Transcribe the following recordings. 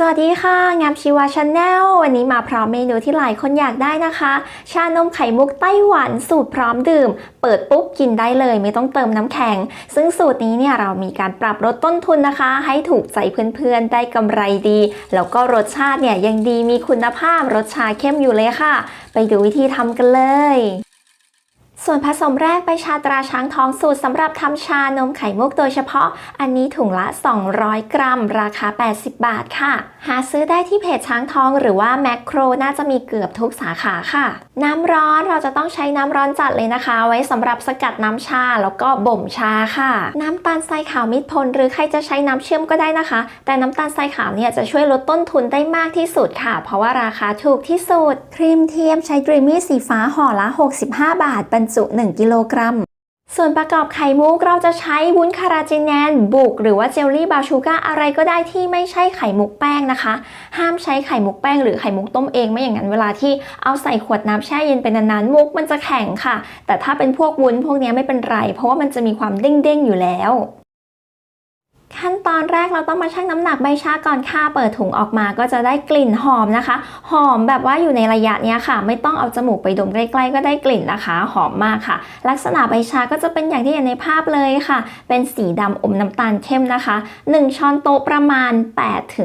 สวัสดีค่ะ งามชีวาชาแนลวันนี้มาพร้อมเมนูที่หลายคนอยากได้นะคะ ชานมไข่มุกไต้หวันสูตรพร้อมดื่ม เปิดปุ๊บกินได้เลยไม่ต้องเติมน้ำแข็ง ซึ่งสูตรนี้เนี่ยเรามีการปรับลดต้นทุนนะคะ ให้ถูกใจเพื่อนๆ ได้กำไรดี แล้วก็รสชาติเนี่ยยังดีมีคุณภาพรสชาเข้มอยู่เลยค่ะ ไปดูวิธีทำกันเลย ส่วนผสมแรกใบชาตราช้างทองสูตรสำหรับทำชานมไข่มุกโดยเฉพาะ อันนี้ถุงละ 200 กรัม ราคา 80 บาทค่ะ หาซื้อได้ที่เพจช้างทองหรือว่าแมคโครน่าจะมีเกือบทุกสาขาค่ะ น้ำร้อนเราจะต้องใช้น้ำร้อนจัดเลยนะคะ ไว้สำหรับสกัดน้ำชาแล้วก็บ่มชาค่ะ น้ำตาลทรายขาวมิตรผลหรือใครจะใช้น้ำเชื่อมก็ได้นะคะ แต่น้ำตาลทรายขาวเนี่ยจะช่วยลดต้นทุนได้มากที่สุดค่ะ เพราะว่าราคาถูกที่สุด ครีมเทียมใช้ดรีมมี่สีฟ้าห่อละ 65 บาท บรรจุ 1 กิโลกรัม ส่วนประกอบไข่มุกเราจะใช้วุ้นคาราจินแนนบุก หรือว่าเจลลี่บาชูก้าอะไรก็ได้ที่ไม่ใช่ไข่มุกแป้งนะคะ ห้ามใช้ไข่มุกแป้งหรือไข่มุกต้มเองไม่อย่างนั้นเวลาที่เอาใส่ขวดน้ำแช่เย็นไปนานๆมุกมันจะแข็งค่ะ แต่ถ้าเป็นพวกวุ้นพวกนี้ไม่เป็นไร เพราะว่ามันจะมีความเด้งๆอยู่แล้ว ขั้นตอนแรกเราต้องมาชั่งน้ำหนักใบชาก่อนค่ะ เปิดถุงออกมาก็จะได้กลิ่นหอมนะคะ หอมแบบว่าอยู่ในระยะเนี้ยค่ะ ไม่ต้องเอาจมูกไปดมใกล้ๆก็ได้กลิ่นนะคะ หอมมากค่ะ ลักษณะใบชาก็จะเป็นอย่างที่เห็นในภาพเลยค่ะ เป็นสีดำอมน้ำตาลเข้มนะคะ 1 ช้อนโต๊ะประมาณ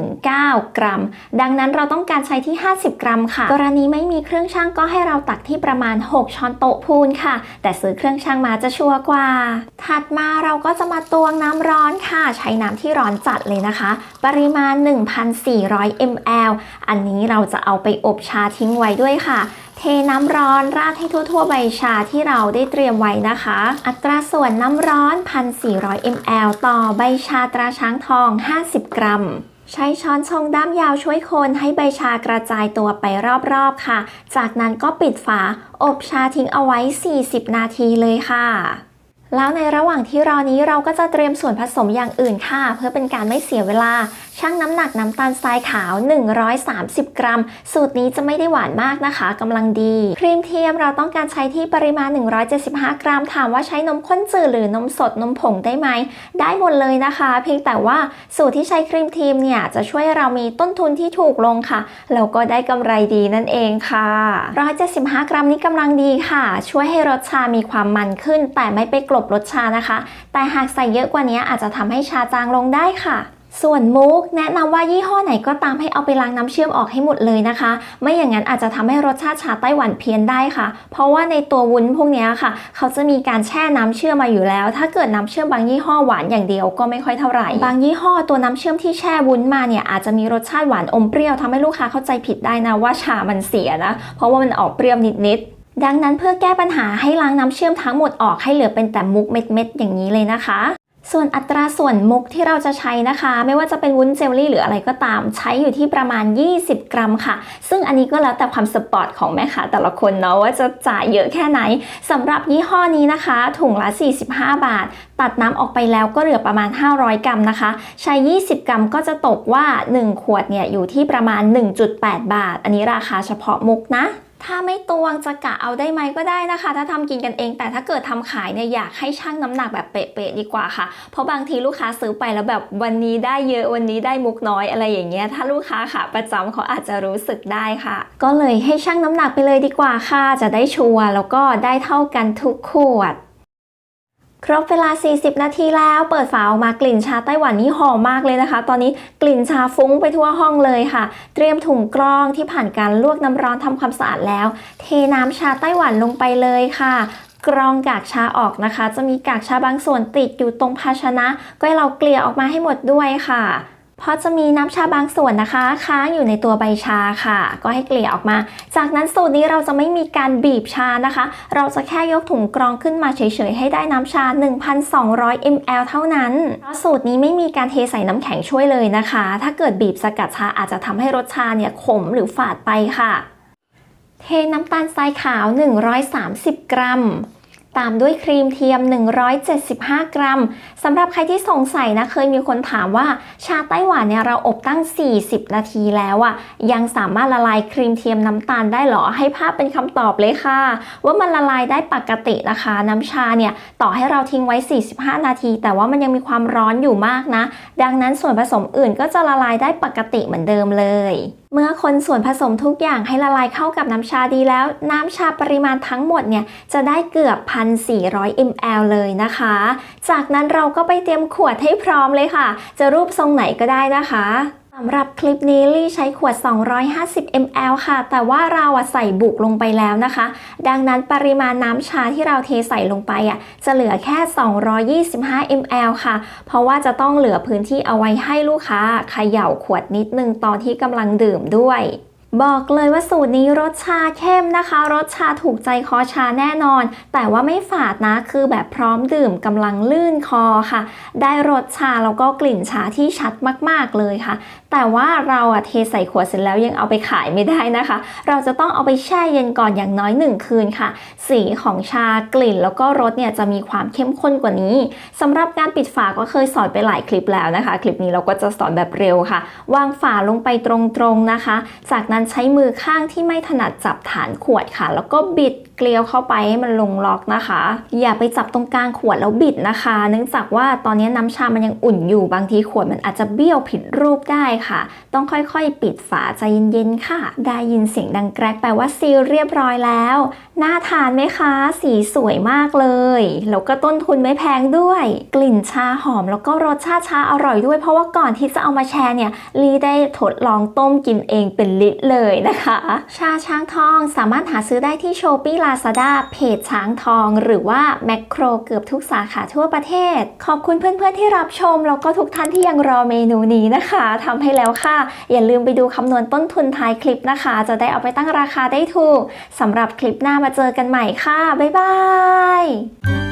8-9กรัม ดังนั้นเราต้องการใช้ที่ 50 กรัมค่ะ กรณีไม่มีเครื่องชั่งก็ให้เราตักที่ประมาณ 6 ช้อนโต๊ะพูนค่ะ แต่ซื้อเครื่องชั่งมาจะชัวร์กว่า ถัดมาเราก็จะมาตวงน้ำร้อนค่ะ ใช้น้น้ำที่ร้อนจัดเลยนะคะ ปริมาณ 1,400 ml อันนี้เราจะเอาไปอบชาทิ้งไว้ด้วยค่ะ เทน้ำร้อนราดให้ทั่วๆใบชาที่เราได้เตรียมไว้นะคะ อัตราส่วนน้ำร้อน 1,400 ml ต่อใบชาตราช้างทอง 50 กรัมใช้ช้อนชงด้ามยาวช่วยคนให้ใบชากระจายตัวไปรอบๆค่ะ จากนั้นก็ปิดฝา อบชาทิ้งเอาไว้ 40 นาทีเลยค่ะ แล้วในระหว่างที่รอนี้เราก็จะเตรียมส่วนผสมอย่างอื่นค่ะ เพื่อเป็นการไม่เสียเวลาชั่งน้ำหนักน้ำตาลทรายขาว 130 กรัม สูตรนี้จะไม่ได้หวานมากนะคะกำลังดี ครีมเทียมเราต้องการใช้ที่ปริมาณ 175 กรัม ถามว่าใช้นมข้นจืดหรือนมสดนมผงได้ไหม ได้หมดเลยนะคะ เพียงแต่ว่าสูตรที่ใช้ครีมเทียมเนี่ยจะช่วยเรามีต้นทุนที่ถูกลงค่ะแล้วก็ได้กำไรดีนั่นเองค่ะ 175 กรัมนี้กำลังดีค่ะ ช่วยให้รสชามีความมันขึ้น แต่ไม่ไปกลบรสชานะคะ แต่หากใส่เยอะกว่านี้อาจจะทำให้ชาจางลงได้ค่ะ ส่วนมุกแนะนำว่ายี่ห้อไหนก็ตามให้เอาไปล้างน้ำเชื่อมออกให้หมดเลยนะคะ ไม่อย่างนั้นอาจจะทำให้รสชาติชาไต้หวันเพี้ยนได้ค่ะ เพราะว่าในตัววุ้นพวกนี้ค่ะ เขาจะมีการแช่น้ำเชื่อมมาอยู่แล้ว ถ้าเกิดน้ำเชื่อมบางยี่ห้อหวานอย่างเดียวก็ไม่ค่อยเท่าไหร่ บางยี่ห้อตัวน้ำเชื่อมที่แช่วุ้นมาเนี่ยอาจจะมีรสชาติหวานอมเปรี้ยวทำให้ลูกค้าเข้าใจผิดได้นะว่าชามันเสียนะ เพราะว่ามันออกเปรี้ยวนิดๆดังนั้นเพื่อแก้ปัญหาให้ล้างน้ำเชื่อมทั้งหมดออกให้เหลือเป็นแต่มุกเม็ดๆอย่างนี้เลยนะคะ ส่วนอัตราส่วนมุกที่เราจะใช้นะคะ ไม่ว่าจะเป็นวุ้นเจลลี่หรืออะไรก็ตาม ใช้อยู่ที่ประมาณ 20 กรัมค่ะ ซึ่งอันนี้ก็แล้วแต่ความสปอร์ตของแม่ค้าแต่ละคนเนาะว่าจะจ่ายเยอะแค่ไหนสำหรับยี่ห้อนี้นะคะ ถุงละ 45 บาท ตัดน้ำออกไปแล้วก็เหลือประมาณ 500 กรัมนะคะ ใช้ 20 กรัมก็จะตกว่า 1 ขวดเนี่ยอยู่ที่ประมาณ 1.8 บาท อันนี้ราคาเฉพาะมุกนะ ถ้าไม่ตวงจะกะเอาได้ไหมก็ได้นะคะ ถ้าทำกินกันเอง แต่ถ้าเกิดทำขายเนี่ยอยากให้ช่างน้ำหนักแบบเป๊ะๆดีกว่าค่ะ เพราะบางทีลูกค้าซื้อไปแล้วแบบวันนี้ได้เยอะวันนี้ได้มุกน้อยอะไรอย่างเงี้ย ถ้าลูกค้าขาประจำเขาอาจจะรู้สึกได้ค่ะ ก็เลยให้ช่างน้ำหนักไปเลยดีกว่าค่ะ จะได้ชัวร์แล้วก็ได้เท่ากันทุกขวด ครบเวลา 40 นาทีแล้ว เปิดฝาออกมากลิ่นชาไต้หวันนี่หอมมากเลยนะคะ ตอนนี้กลิ่นชาฟุ้งไปทั่วห้องเลยค่ะ เตรียมถุงกรองที่ผ่านการลวกน้ำร้อนทำความสะอาดแล้ว เทน้ำชาไต้หวันลงไปเลยค่ะกรองกากชาออกนะคะ จะมีกากชาบางส่วนติดอยู่ตรงภาชนะ ก็ให้เราเกลี่ยออกมาให้หมดด้วยค่ะ พราะจะมีน้ำชาบางส่วนนะคะค้างอยู่ในตัวใบชาค่ะ ก็ให้เกลี่ยออกมา จากนั้นสูตรนี้เราจะไม่มีการบีบชานะคะ เราจะแค่ยกถุงกรองขึ้นมาเฉยๆ ให้ได้น้ำชา 1,200 ml เท่านั้นเพราะสูตรนี้ไม่มีการเทใส่น้ำแข็งช่วยเลยนะคะ ถ้าเกิดบีบสกัดชาอาจจะทำให้รสชาเนี่ยขมหรือฝาดไปค่ะ เทน้ำตาลทรายขาว 130 กรัม ตามด้วยครีมเทียม 175 กรัมสำหรับใครที่สงสัยนะเคยมีคนถามว่าชาไต้หวันเนี่ยเราอบตั้ง 40 นาทีแล้วอะยังสามารถละลายครีมเทียมน้ำตาลได้เหรอให้ภาพเป็นคำตอบเลยค่ะ ว่ามันละลายได้ปกตินะคะ น้ำชาเนี่ยต่อให้เราทิ้งไว้ 45 นาที แต่ว่ามันยังมีความร้อนอยู่มากนะ ดังนั้นส่วนผสมอื่นก็จะละลายได้ปกติเหมือนเดิมเลย เมื่อคนส่วนผสมทุกอย่างให้ละลายเข้ากับน้ำชาดีแล้ว น้ำชาปริมาณทั้งหมดเนี่ยจะได้เกือบ 1,400 ml เลยนะคะ จากนั้นเราก็ไปเตรียมขวดให้พร้อมเลยค่ะ จะรูปทรงไหนก็ได้นะคะ สำหรับคลิปนี้ลี่ใช้ขวด 250 ml ค่ะ แต่ว่าเราใส่บุกลงไปแล้วนะคะ ดังนั้นปริมาณน้ำชาที่เราเทใส่ลงไปอะจะเหลือแค่ 225 ml ค่ะ เพราะว่าจะต้องเหลือพื้นที่เอาไว้ให้ลูกค้าเขย่าขวดนิดนึงตอนที่กำลังดื่มด้วย บอกเลยว่าสูตรนี้รสชาเข้มนะคะ รสชาถูกใจคอชาแน่นอน แต่ว่าไม่ฝาดนะคือแบบพร้อมดื่มกำลังลื่นคอค่ะ ได้รสชาแล้วก็กลิ่นชาที่ชัดมากๆเลยค่ะ แต่ว่าเราอะเทใส่ขวดเสร็จแล้วยังเอาไปขายไม่ได้นะคะ เราจะต้องเอาไปแช่เย็นก่อนอย่างน้อย 1 คืนค่ะ สีของชากลิ่นแล้วก็รสเนี่ยจะมีความเข้มข้นกว่านี้สำหรับการปิดฝาก็เคยสอนไปหลายคลิปแล้วนะคะ คลิปนี้เราก็จะสอนแบบเร็วค่ะ วางฝาลงไปตรงๆนะคะ จากนั้นใช้มือข้างที่ไม่ถนัดจับฐานขวดค่ะ แล้วก็บิดเกลียวเข้าไปให้มันลงล็อกนะคะ อย่าไปจับตรงกลางขวดแล้วบิดนะคะ เนื่องจากว่าตอนนี้น้ำชามันยังอุ่นอยู่บางทีขวดมันอาจจะเบี้ยวผิดรูปได้ค่ะ ต้องค่อยๆ ปิดฝาใจเย็นๆค่ะ ได้ยินเสียงดังแกรกแปลว่าซีลเรียบร้อยแล้ว น่าทานไหมคะ สีสวยมากเลย แล้วก็ต้นทุนไม่แพงด้วย กลิ่นชาหอมแล้วก็รสชาติชาอร่อยด้วย เพราะว่าก่อนที่จะเอามาแชร์เนี่ยลีได้ทดลองต้มกินเองเป็นลิตรเลยนะคะ ชาช้างทองสามารถหาซื้อได้ที่โชปี้ลาซาด้าเพจช้างทอง หรือว่าแมคโครเกือบทุกสาขาทั่วประเทศ ขอบคุณเพื่อนๆที่รับชม แล้วก็ทุกท่านที่ยังรอเมนูนี้นะคะทำให้แล้วค่ะ อย่าลืมไปดูคำนวณต้นทุนท้ายคลิปนะคะ จะได้เอาไปตั้งราคาได้ถูกสำหรับคลิปหน้ามาเจอกันใหม่ค่ะ บ๊ายบาย